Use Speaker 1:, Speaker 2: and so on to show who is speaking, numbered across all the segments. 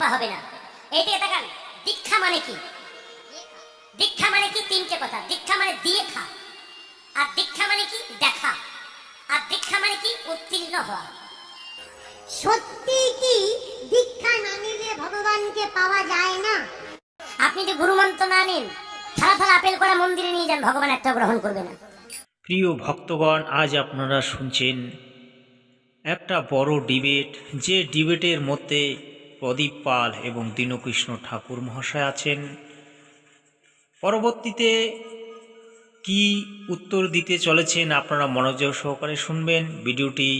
Speaker 1: পা হবে না। এইদিকে তাকান দীক্ষা মানে কি? দীক্ষা মানে কি তিনটে কথা। দীক্ষা মানে দিয়ে খা। আর দীক্ষা মানে কি দেখা। আর দীক্ষা মানে কি উত্তীর্ণ হওয়া।
Speaker 2: সত্যি কি দীক্ষা না নিলে ভগবানকে পাওয়া যায় না?
Speaker 1: আপনি যে গুরু মন্ত্র না নিন থালা থালা আপেল করা মন্দিরে নিয়ে যান ভগবান একটা গ্রহণ করবে না।
Speaker 3: প্রিয় ভক্তগণ আজ আপনারা শুনছেন একটা বড় ডিবেট যে ডিবেটের মধ্যে প্রদীপ পাল এবং দীনকৃষ্ণ ঠাকুর মহাশয় আছেন। পরবর্তীতে কি উত্তর দিতে চলেছেন আপনারা মনোযোগ সহকারে শুনবেন। ভিডিওটি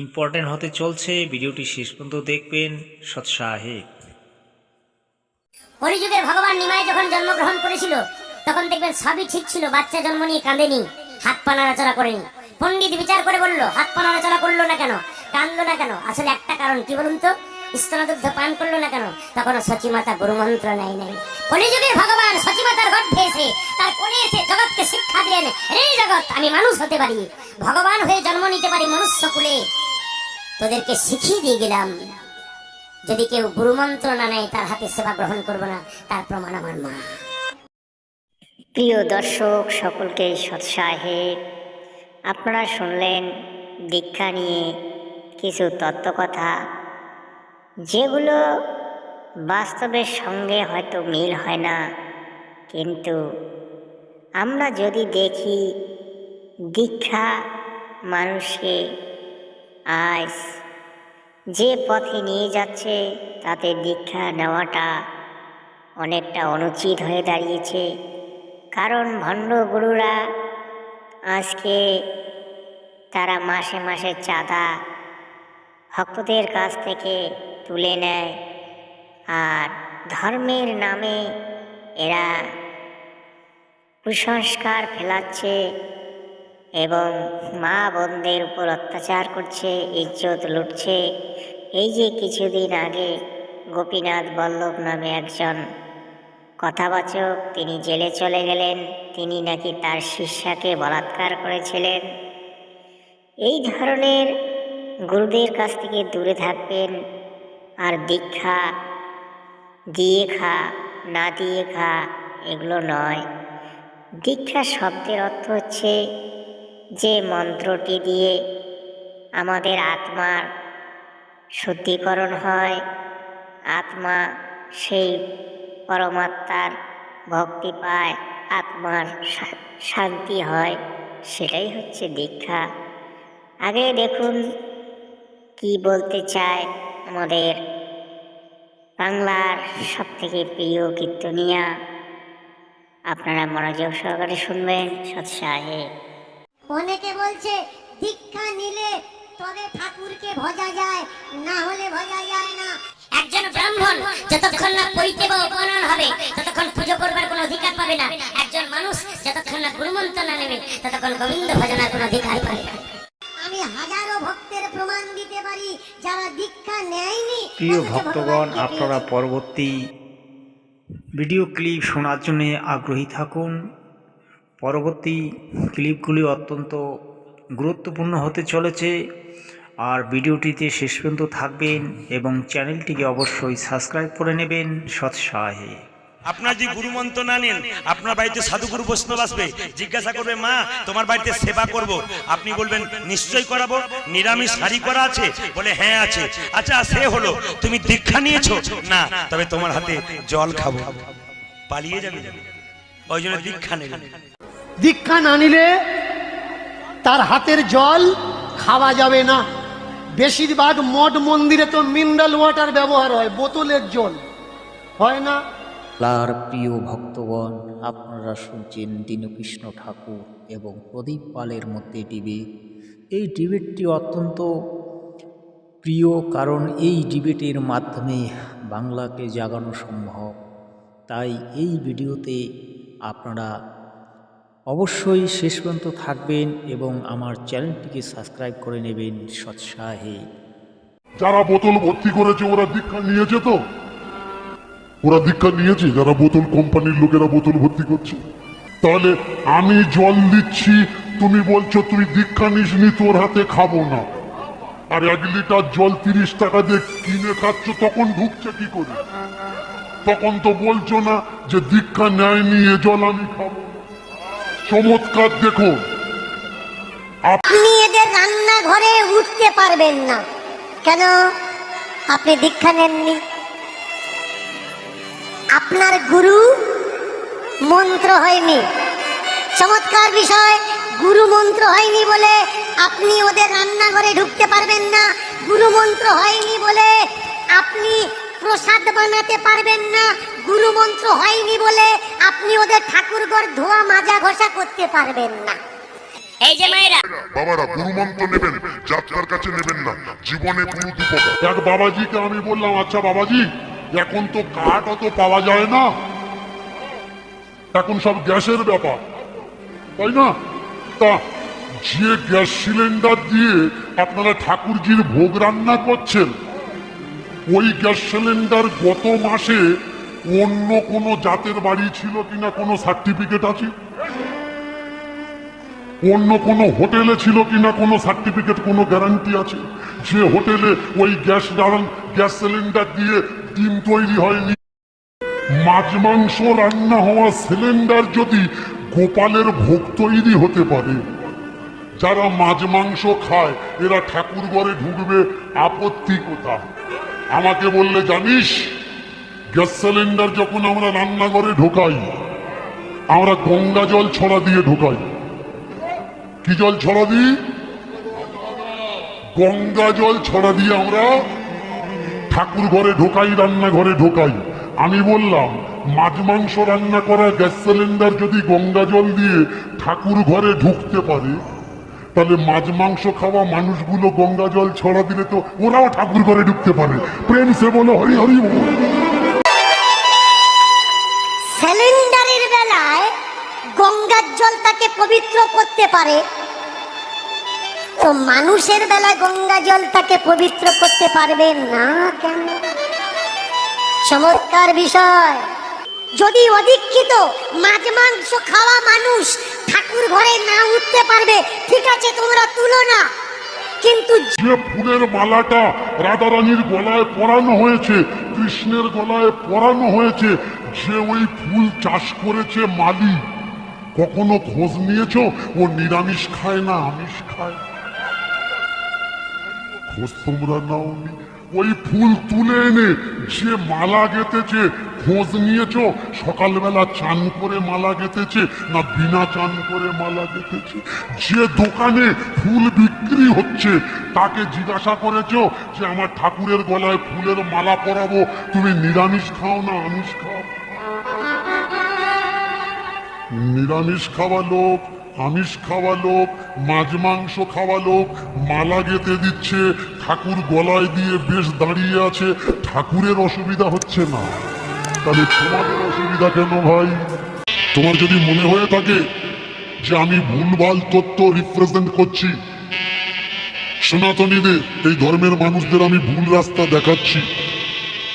Speaker 3: ইম্পর্ট্যান্ট হতে চলছে। ভিডিওটি শেষ পর্যন্ত দেখবেন। সৎসাহে।
Speaker 1: কলিযুগের ভগবান নিমায় যখন জন্মগ্রহণ করেছিল, তখন দেখবেন সবই ঠিক ছিল। বাচ্চা জন্ম নিয়ে কাঁদেনি, হাত পা নাড়াচাড়া করেনি। পণ্ডিত বিচার করে বলল, হাত পা নাড়াচাড়া করল না কেন? কাঁদলো না কেন? আসলে একটা কারণ কি বলুন তো? স্তনদুগ্ধ পান করল না কেন? তখন সচিমাতা গুরুমন্ত্র নেয় নাই। কলিযুগের ভগবান সচিমাতার গর্ভে এসে তার কোলে এসে জগৎকে শিক্ষা দিলেন এই জগৎ, আমি মানুষ হতে পারি। ভগবান হয়ে জন্ম নিতে পারি মনুষ্য কুলে। তোদেরকে শিখিয়ে দিয়ে গেলাম, যদি কেউ গুরুমন্ত্র না নেয়, তার হাতে সেবা গ্রহণ করব না। তার প্রমাণ আমার মা।
Speaker 4: প্রিয় দর্শক, সকলকে সৎসাহে। আপনারা শুনলেন দীক্ষা নিয়ে কিছু তত্ত্বকথা। যেগুলো বাস্তবের সঙ্গে হয়তো মিল হয় না। কিন্তু আমরা যদি দেখি, দীক্ষা মানুষকে আজ যে পথে নিয়ে যাচ্ছে, তাতে দীক্ষা নেওয়াটা অনেকটা অনুচিত হয়ে দাঁড়িয়েছে। কারণ ভণ্ড গুরুরা আজকে তারা মাসে মাসে চাঁদা ভক্তদের কাছ থেকে তুলে নেয়। আর ধর্মের নামে এরা কুসংস্কার ফেলাচ্ছে এবং মা বোনদের উপর অত্যাচার করছে, ইজ্জত লুটছে। এই যে কিছুদিন আগে গোপীনাথ বল্লভ নামে একজন কথাবাচক তিনি জেলে চলে গেলেন, তিনি নাকি তার শিষ্যাকে বলাৎকার করেছিলেন। এই ধরনের গুরুদের কাছ থেকে দূরে থাকবেন আর দীক্ষা দিয়ে খা, না দিয়ে খা, এগুলো নয়। দীক্ষা শব্দের অর্থ হচ্ছে যে মন্ত্রটি দিয়ে আমাদের আত্মার শুদ্ধিকরণ হয়। আত্মা সেই পরমাত্মার ভক্তি পায়, আত্মার শান্তি হয়, সেটাই হচ্ছে দীক্ষা। আগে দেখুন কি বলতে চায়। আমাদের বাংলার সব থেকে প্রিয় কীর্তনিয়া। আপনারা মনোযোগ সহকারে শুনবেন সৎসাহে
Speaker 2: অনেকে বলছে দীক্ষা নিলে তবে ঠাকুরকে ভজা যায় না হলে ভজা যায় না।
Speaker 1: একজন ব্রাহ্মণ যতক্ষণ না পৈতে বা উপনয়ন হবে ততক্ষণ পুজো করবার কোনো অধিকার পাবে না। একজন মানুষ যতক্ষণ না গুরুমন্ত্র না নেবে ততক্ষণ গোবিন্দ ভজনার কোনো অধিকার পাবে না।
Speaker 2: আমি হাজারো ভক্তের প্রমাণ দিতে পারি যারা দীক্ষা নেয়নি।
Speaker 3: প্রিয় ভক্তগণ আপনারা পরবর্তী ভিডিও ক্লিপ শোনার জন্য আগ্রহী থাকুন। পরবর্তী ক্লিপগুলি অত্যন্ত গুরুত্বপূর্ণ হতে চলেছে। আর ভিডিওটিতে শেষ পর্যন্ত থাকবেন এবং চ্যানেলটিকে অবশ্যই সাবস্ক্রাইব করে নেবেন। সৎসাহে।
Speaker 5: আপনার যদি গুরু মন্ত্র না নেন, আপনার বাড়িতে সাধুগুরু বৈষ্ণব আসবে, জিজ্ঞাসা করবে, মা, তোমার বাড়িতে সেবা করব। আপনি বলবেন নিশ্চয় করাবো, নিরামিষ শাড়ি করা আছে? বলে হ্যাঁ আছে। আচ্ছা সে হলো, তুমি দীক্ষা নিয়েছো? না, তবে তোমার হাতে জল খাব। পালিয়ে যাবে। ওই জন্য দীক্ষা নেবেন
Speaker 6: দীক্ষা না নিলে তার হাতের জল খাওয়া যাবে না। বেশিরভাগ মঠ মন্দিরে তো মিনারেল ওয়াটার ব্যবহার হয়, বোতলের জল। হয় না?
Speaker 7: লার প্রিয় ভক্তগণ, আপনারা শুনছেন দীনকৃষ্ণ ঠাকুর এবং প্রদীপ পালের মধ্যে ডিবেট এই ডিবেটটি অত্যন্ত প্রিয় কারণ এই ডিবেটের মাধ্যমে বাংলাকে জাগানো সম্ভব। তাই এই ভিডিওতে আপনারা অবশ্যই শেষ পর্যন্ত থাকবেন এবং আমার চ্যানেলটিকে সাবস্ক্রাইব করে নেবেন সৎসাহে।
Speaker 8: যারা বোতল ভর্তি করেছে, ওরা দীক্ষা নিয়েছে তো? ওরা দীক্ষা নিয়েছে, যারা বোতল কোম্পানির লোকেরা বোতল ভর্তি করছে। তাহলে আমি জল দিচ্ছি, তুমি বলছো তুই দীক্ষা নিসনি, তোর হাতে খাব না। আর এক লিটার জল তিরিশ টাকা দিয়ে কিনে খাচ্ছ, তখন ঢুকছে কি করে? তখন তো বলছো না যে দীক্ষা নেয়নি, এ জল আমি খাব। চমৎকার, দেখো।
Speaker 2: আপনি এদের রান্নাঘরে উঠতে পারবেন না। কেন? আপনি দীক্ষা নেননি। আপনার গুরু মন্ত্র হয়নি। চমৎকার বিষয় গুরু মন্ত্র হয়নি বলে আপনি ওদের রান্নাঘরে ঢুকতে পারবেন না। গুরু মন্ত্র হয়নি বলে আপনি প্রসাদ বানাতে পারবেন না। গুরু মন্ত্র হয়নি বলে আপনি ওদের ঠাকুরঘর ধোয়া মাজা ঘষা করতে পারবেন না।
Speaker 1: এই যে মায়েরা।
Speaker 8: বাবারা নেবেন যাত্রার কাছে নেবেন না। জীবনে বাবাজিকে আমি বললাম আচ্ছা বাবাজি এখন তো কাঠ অত পাওয়া যায় না এখন সব গ্যাসের ব্যাপার। তাই না? তা যে গ্যাস সিলিন্ডার দিয়ে আপনারা ঠাকুরজির ভোগ রান্না করছেন, ওই গ্যাস সিলিন্ডার গত মাসে অন্য কোনো জাতের বাড়ি ছিল কিনা কোনো সার্টিফিকেট আছে? অন্য কোনো হোটেলে ছিল কিনা কোনো সার্টিফিকেট, কোনো গ্যারান্টি আছে? যে হোটেলে ওই গ্যাস গ্যাস সিলিন্ডার দিয়ে ডিম তৈরি হয়নি। মাছ মাংস রান্না হওয়া সিলিন্ডার যদি গোপালের ভোগ তৈরি হতে পারে, যারা মাছ মাংস খায়, এরা ঠাকুর ঘরে ঢুকবে, আপত্তি কোথা আমাকে বললে, জানিস, গ্যাস সিলিন্ডার যখন আমরা রান্নাঘরে ঢোকাই, আমরা গঙ্গা জল ছড়া দিয়ে ঢোকাই। কি জল ছড়া দিই? গঙ্গা জল ছড়া দিয়ে আমরা ঠাকুর ঘরে ঢোকাই, রান্নাঘরে ঢোকাই। আমি বললাম, মাছ মাংস রান্না করা গ্যাস সিলিন্ডার যদি গঙ্গা জল দিয়ে ঠাকুর ঘরে ঢুকতে পারে, তাহলে মাছ মাংস খাওয়া মানুষগুলো গঙ্গা জল ছড়া দিলে তো ওরাও ঠাকুর ঘরে ঢুকতে পারে। প্রেম সে বলো, হরি হরি।
Speaker 2: সিলিন্ডারের বেলায় গঙ্গার জল তাকে পবিত্র করতে পারে। তো মানুষের বেলায় গঙ্গা জল তাকে পবিত্র করতে পারবে না কেন? চমৎকার বিষয়। যদি অদীক্ষিত মাছ, মাংস খাওয়া মানুষ ঠাকুর ঘরে না উঠতে পারবে, ঠিক আছে, তোমরা তুলো না। কিন্তু
Speaker 8: যে ফুলের মালাটা রাধারানীর গলায় পরানো হয়েছে, কৃষ্ণের গলায় পরানো হয়েছে, যে ওই ফুল চাষ করেছে মালি কখনো খোঁজ নিয়েছো? ও নিরামিষ খায় না, আমিষ খায়। খোঁজ তোমরা নাওনি ওই ফুল তুলে এনে যে মালা গেতেছে খোঁজ নিয়েছো? সকালবেলা চান করে মালা গেতেছে না বিনা চান করে মালা গেতেছে যে দোকানে ফুল বিক্রি হচ্ছে, তাকে জিজ্ঞাসা করেছ যে আমার ঠাকুরের গলায় ফুলের মালা পরাবো? তুমি নিরামিষ খাও না আমিষ খাও? নিরামিষ খাওয়া লোক আমিষ খাওয়া লোক, মাছ মাংস খাওয়া লোক, মালা গেতে দিচ্ছে, ঠাকুর গলায় দিয়ে বেশ দাঁড়িয়ে আছে। ঠাকুরের অসুবিধা হচ্ছে না। তাহলে তোমাদের অসুবিধা কেন ভাই? তোমার যদি মনে হয়ে থাকে যে আমি ভুলভাল তত্ত্ব রিপ্রেজেন্ট করছি, সনাতনীদের, এই ধর্মের মানুষদের আমি ভুল রাস্তা দেখাচ্ছি।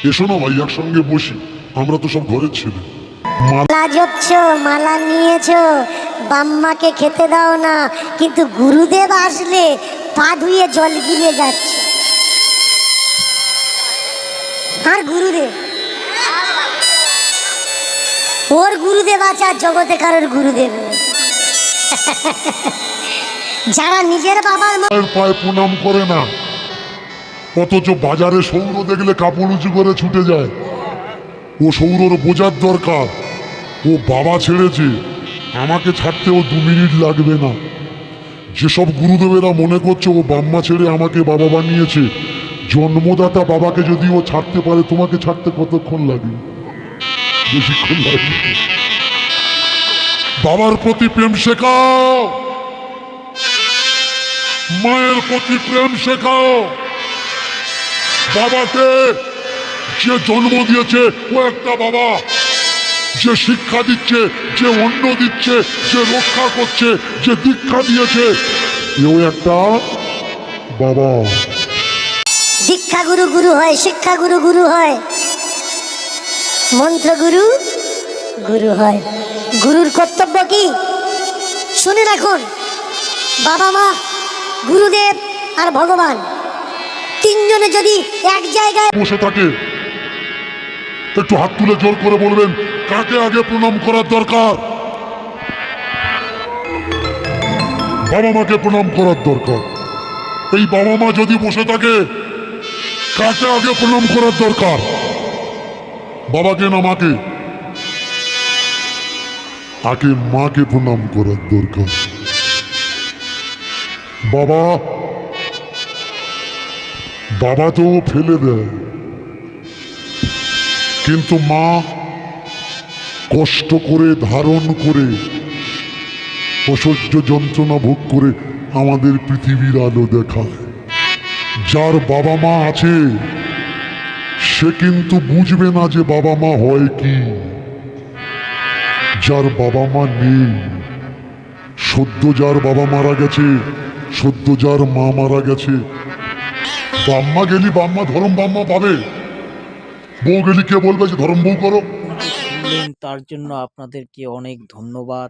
Speaker 8: এসো না ভাই, একসঙ্গে বসি। আমরা তো সব ঘরের ছেলে।
Speaker 2: মালা জপছ, মালা নিয়েছ বাম্মাকে খেতে দাও না, কিন্তু গুরুদেব আসলে পা ধুয়ে জল গিলে যাচ্ছে। আর গুরুদেব? ওর গুরুদেব আছে আর জগতে কারোর গুরুদেব যারা নিজের বাবার
Speaker 8: মায়ের পায়ে প্রণাম করে না, অথচ বাজারে সৌর দেখলে কাপড় উঁচু করে ছুটে যায়। ও সৌরর বোঝার দরকার, ও বাবা ছেড়েছে। আমাকে ছাড়তে ও দু মিনিট লাগবে না। যেসব গুরুদেবেরা মনে করছে ও বাম্মা ছেড়ে আমাকে বাবা বানিয়েছে, জন্মদাতা বাবাকে যদি ও ছাড়তে পারে, তোমাকে ছাড়তে কতক্ষণ লাগে? বেশিক্ষণ লাগে বাবার প্রতি প্রেম শেখাও! মায়ের প্রতি প্রেম শেখাও! বাবাকে যে জন্ম দিয়েছে, ও একটা বাবা। যে শিক্ষা দিচ্ছে যে অন্ন দিচ্ছে যে রক্ষা করছে যে দীক্ষা দিয়েছে এও একটা বাবা।
Speaker 2: দীক্ষা গুরু গুরু হয় শিক্ষা গুরু গুরু হয় মন্ত্র গুরু গুরু হয়। গুরুর কর্তব্য কি? শুনে রাখুন বাবা মা গুরুদেব আর ভগবান তিনজনে যদি এক জায়গায়
Speaker 8: বসে থাকে একটু হাত তুলে জোর করে বলবেন কাকে আগে প্রণাম করার দরকার? বাবা মাকে প্রণাম করার দরকার। এই বাবা মা যদি বসে থাকে, কাকে আগে প্রণাম করার দরকার? বাবাকে না মাকে? আগে মাকে প্রণাম করার দরকার। বাবা বাবা তো ফেলে দেয়। কিন্তু মা কষ্ট করে, ধারণ করে, অসহ্য যন্ত্রণা ভোগ করে আমাদের পৃথিবীর আলো দেখায়। যার বাবা মা আছে, সে কিন্তু বুঝবে না যে বাবা মা হয় কি। যার বাবা মা নেই, সদ্য যার বাবা মারা গেছে, সদ্য যার মা মারা গেছে, বাম্মা গেলি, বাম্মা ধরম, বাম্মা পাবে। বউ গেলি, কে বলবে যে ধরম, বউ করো।
Speaker 7: শুনলেন তার জন্য আপনাদেরকে অনেক ধন্যবাদ।